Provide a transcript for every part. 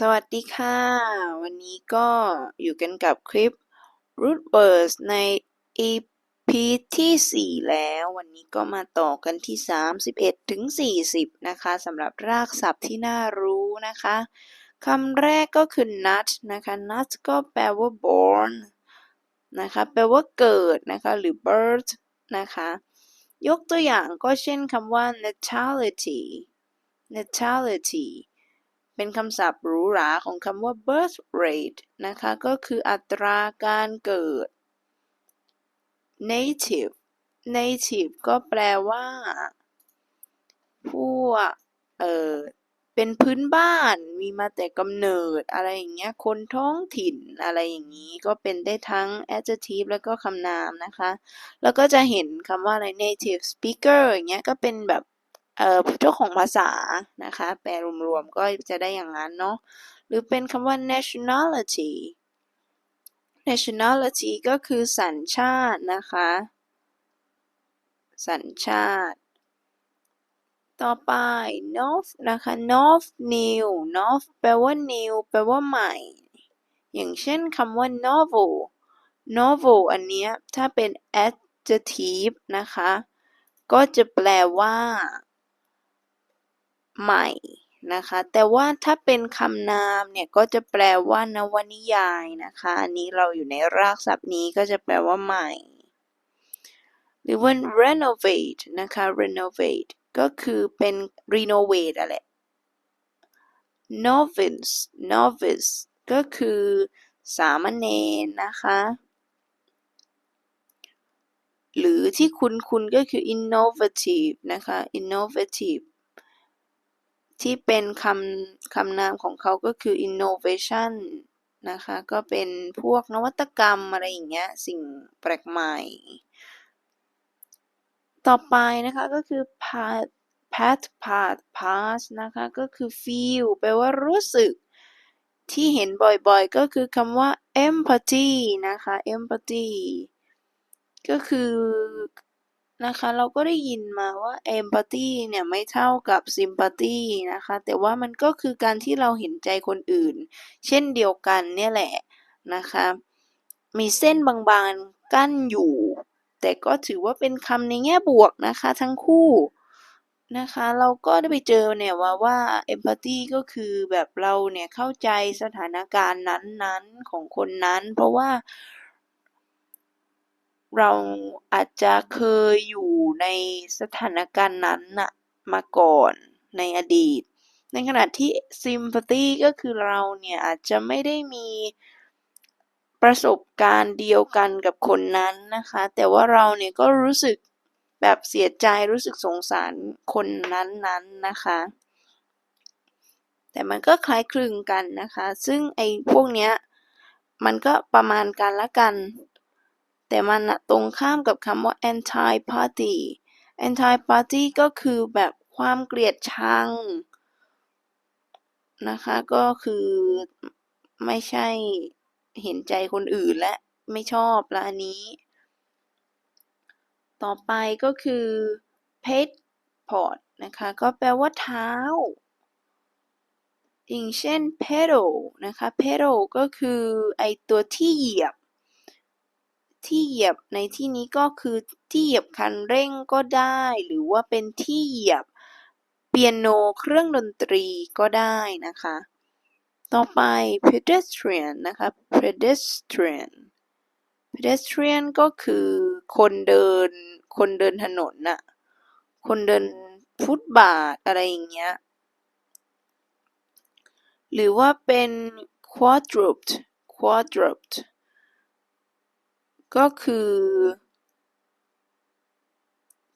สวัสดีค่ะ วันนี้ก็อยู่กันกับคลิป root words ใน EP ที่ 4 แล้ว วันนี้ก็มาต่อกันที่ 31 ถึง 40 นะคะสำหรับรากศัพท์ที่น่ารู้นะคะคำแรกก็คือ nut นะคะ nut ก็แปลว่า born นะคะ แปลว่าเกิดนะคะ หรือ birth นะคะ ยกตัวอย่างก็เช่นคำว่า natality natality เป็นคำศัพท์หรูหราของคำว่า birth rate นะคะ ก็คืออัตราการเกิด native native ก็แปลว่าพวกเออเป็นพื้นบ้านมีมาแต่กำเนิดอะไรอย่างเงี้ย คนท้องถิ่นอะไรอย่างนี้ ก็เป็นได้ทั้ง adjective แล้วก็คำนามนะคะ แล้วก็จะเห็นคำว่าอะไร native speaker อย่างเงี้ย ก็เป็นแบบ เออเจ้าของภาษานะคะ แปลรวมๆก็จะได้อย่างนั้นเนาะหรือเป็นคำว่า nationality nationality ก็คือสัญชาตินะคะ สัญชาติ ต่อไป north นะคะ north new north แปลว่า new แปลว่าใหม่ อย่างเช่นคำว่า novel novel อันเนี้ยถ้าเป็น adjective นะคะ ก็จะแปลว่า ใหม่นะคะแต่ว่าถ้าเป็นคำนามเนี่ยก็จะแปลว่านวนิยายนะคะอันนี้เราอยู่ในรากศัพท์นี้ก็จะแปลว่าใหม่ หรือว่า renovate นะคะ renovate ก็คือเป็น renovate อะไร novice novice ก็คือสามเณรนะคะ หรือที่คุณคุณก็คือ innovative นะคะ innovative ที่เป็นคำคำนามของเขาก็คือ innovation นะคะ ก็เป็นพวกนวัตกรรมอะไรอย่างเงี้ย สิ่งแปลกใหม่ ต่อไปนะคะก็คือ path path path pass นะคะ ก็คือ feel แปลว่ารู้สึกที่เห็นบ่อยๆ ก็คือคำว่า empathy นะคะ empathy ก็คือ นะคะ เราก็ได้ยินมาว่า empathy เนี่ยไม่เท่ากับ sympathy นะคะ แต่ว่ามันก็คือการที่เราเห็นใจคนอื่น เช่นเดียวกันเนี่ยแหละนะคะ มีเส้นบางๆกั้นอยู่ แต่ก็ถือว่าเป็นคำในแง่บวกนะคะทั้งคู่นะคะเราก็ได้ไปเจอเนี่ยว่าว่า empathy ก็คือแบบเราเนี่ยเข้าใจสถานการณ์นั้นๆของคนนั้น เพราะว่า เราอาจจะเคยอยู่ในสถานการณ์นั้นน่ะมาก่อนในอดีต ในขณะที่ sympathy ก็คือเราเนี่ยอาจจะไม่ได้มีประสบการณ์เดียวกันกับคนนั้นนะคะ แต่ว่าเราเนี่ยก็รู้สึกแบบเสียใจรู้สึกสงสารคนนั้นๆนนนะคะ แต่มันก็คล้ายคลึงกันนะคะ ซึ่งไอ้พวกเนี้ยมันก็ประมาณกันละกัน แต่มันตรงข้ามกับคำว่า anti party anti party ก็คือแบบความเกลียดชังนะคะก็คือไม่ใช่เห็นใจคนอื่นและไม่ชอบละอันนี้ ต่อไปก็คือ pet pot นะคะก็แปลว่าเท้าอย่างเช่น pedal นะคะ pedal ก็คือไอตัวที่เหยียบ ที่เหยียบในที่นี้ก็คือที่เหยียบคันเร่งก็ได้ หรือว่าเป็นที่เหยียบเปียโนเครื่องดนตรีก็ได้นะคะ ต่อไป pedestrian นะคะ pedestrian pedestrian ก็คือคนเดิน คนเดินถนนน่ะ คนเดินฟุตบาทอะไรอย่างเงี้ย หรือว่าเป็น quadruped quadruped ก็คือ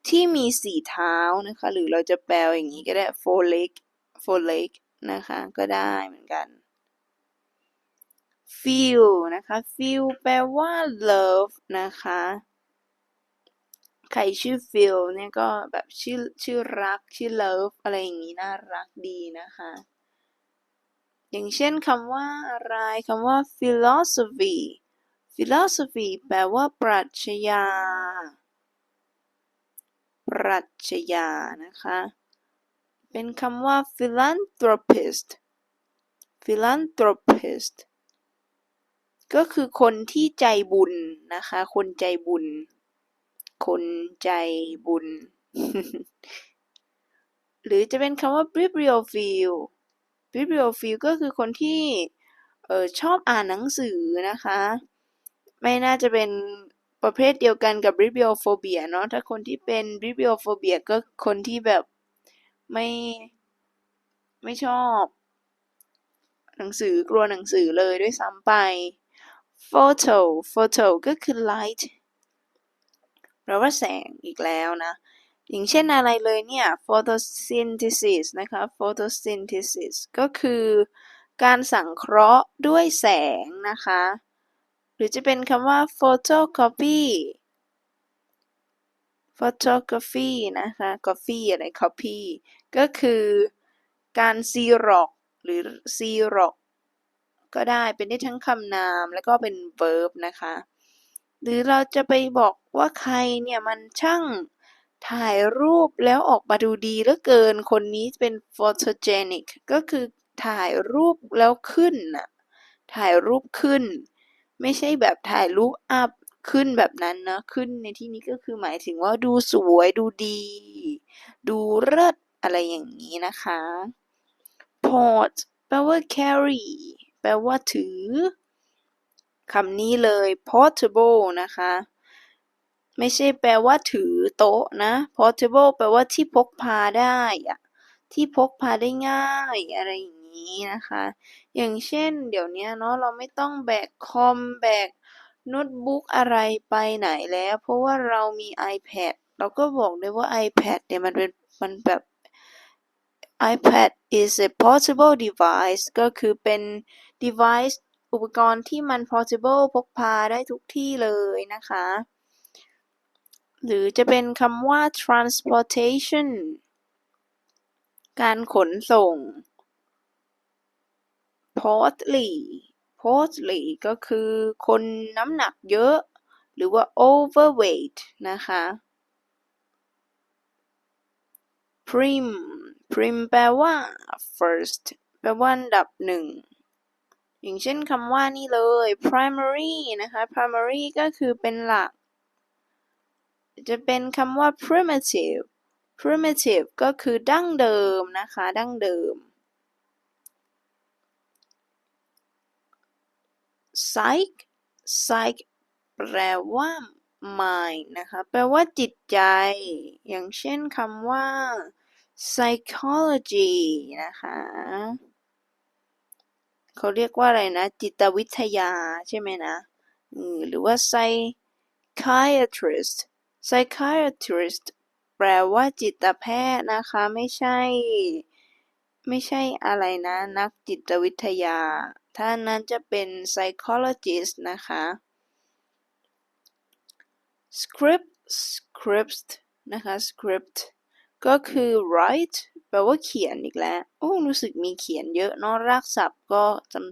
ที่มีสี่เท้านะคะ หรือเราจะแปลอย่างนี้ก็ได้ four leg four leg นะคะ ก็ได้เหมือนกัน feel นะคะ feel แปลว่า love นะคะ ใครชื่อ feel เนี่ยก็แบบชื่อชื่อรัก ชื่อ love อะไรอย่างนี้น่ารักดีนะคะ อย่างเช่นคำว่าอะไรคำว่า philosophy philosophy แปลว่า ปรัชญา ปรัชญา นะคะ เป็นคำว่า philanthropist philanthropist ก็คือคนที่ใจบุญนะคะ คนใจบุญ คนใจบุญ หรือจะเป็นคำว่า bibliophile bibliophile ก็คือคนที่ออชอบอ่านหนังสือนะคะ ไม่น่าจะเป็นประเภทเดียวกันกับ bibliophobia เนาะ ถ้าคนที่เป็น bibliophobia ก็คนที่แบบไม่ไม่ชอบ หนังสือกลัวหนังสือเลยด้วยซ้ำไป photo photo ก็คือ light แปลว่าแสงอีกแล้วนะ อย่างเช่นอะไรเลยเนี่ย photosynthesis นะคะ photosynthesis ก็คือการสังเคราะห์ด้วยแสงนะคะ หรือจะเป็นคำว่า photocopy photography นะคะ copy อะไร copy ก็คือการซีร็อกหรือซีร็อกก็ได้เป็นได้ทั้งคำนามแล้วก็เป็น verb นะคะ หรือเราจะไปบอกว่าใครเนี่ยมันช่างถ่ายรูปแล้วออกมาดูดีเหลือเกินคนนี้เป็น photogenic ก็คือถ่ายรูปแล้วขึ้นน่ะถ่ายรูปขึ้น ไม่ใช่แบบถ่ายรูปอัพขึ้นแบบนั้นนะขึ้นในที่นี้ก็คือหมายถึงว่าดูสวยดูดี ดูเลิศอะไรอย่างนี้นะคะ port แปลว่า carry แปลว่าถือคำนี้เลย portable นะคะ ไม่ใช่แปลว่าถือโต๊ะนะ portable แปลว่าที่พกพาได้อะที่พกพาได้ง่ายอะไรอย่าง นี้นะคะ อย่างเช่น เดี๋ยวนี้เนาะเราไม่ต้องแบกคอมแบกโน้ตบุ๊กอะไรไปไหนแล้ว เพราะว่าเรามี iPad เราก็บอกได้ว่า iPad เนี่ยมันเป็นมันแบบ iPad is a portable device ก็คือเป็น device อุปกรณ์ที่มัน portable พกพาได้ทุกที่เลยนะคะ หรือจะเป็นคำว่า transportation การขนส่ง portly portly ก็คือคนน้ำหนักเยอะ หรือว่า overweight นะคะ prim prim แปลว่า first แปลว่าอันดับหนึ่ง อย่างเช่นคำว่านี่เลย primary นะคะ primary ก็คือเป็นหลัก จะเป็นคำว่า primitive primitive ก็คือดั้งเดิมนะคะ ดั้งเดิม psych psych แปลว่า mind นะคะ แปลว่าจิตใจ อย่างเช่นคำว่า psychology นะคะ เขาเรียกว่าอะไรนะ จิตวิทยาใช่ไหมนะ หรือว่า psychiatrist psychiatrist แปลว่าจิตแพทย์นะคะ ไม่ใช่ ไม่ใช่อะไรนะ นักจิตวิทยา ท่านนั้นจะเป็น psychologist นะคะ script script นะคะ script ก็คือ write แปลว่าเขียนอีกแล้ว โอ้ รู้สึกมีเขียนเยอะเนาะ รากศัพท์ก็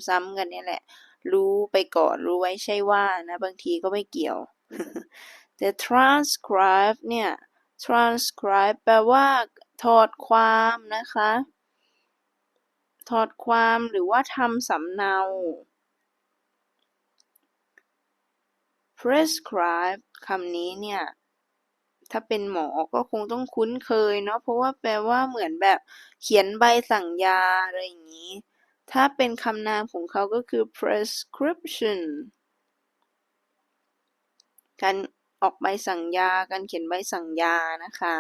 ซ้ำๆกันนี่แหละ รู้ไปก่อน รู้ไว้ใช่ว่านะ บางทีก็ไม่เกี่ยว แต่ transcribe เนี่ย transcribe แปลว่าถอดความนะคะ ถอดความหรือว่าทำสำเนา prescribe คำนี้เนี่ย ถ้าเป็นหมอก็คงต้องคุ้นเคยเนาะเพราะว่าแปลว่าเหมือนแบบเขียนใบสั่งยาอะไรอย่างนี้ ถ้าเป็นคำนามของเขาก็คือ prescription การออกใบสั่งยา การเขียนใบสั่งยานะคะ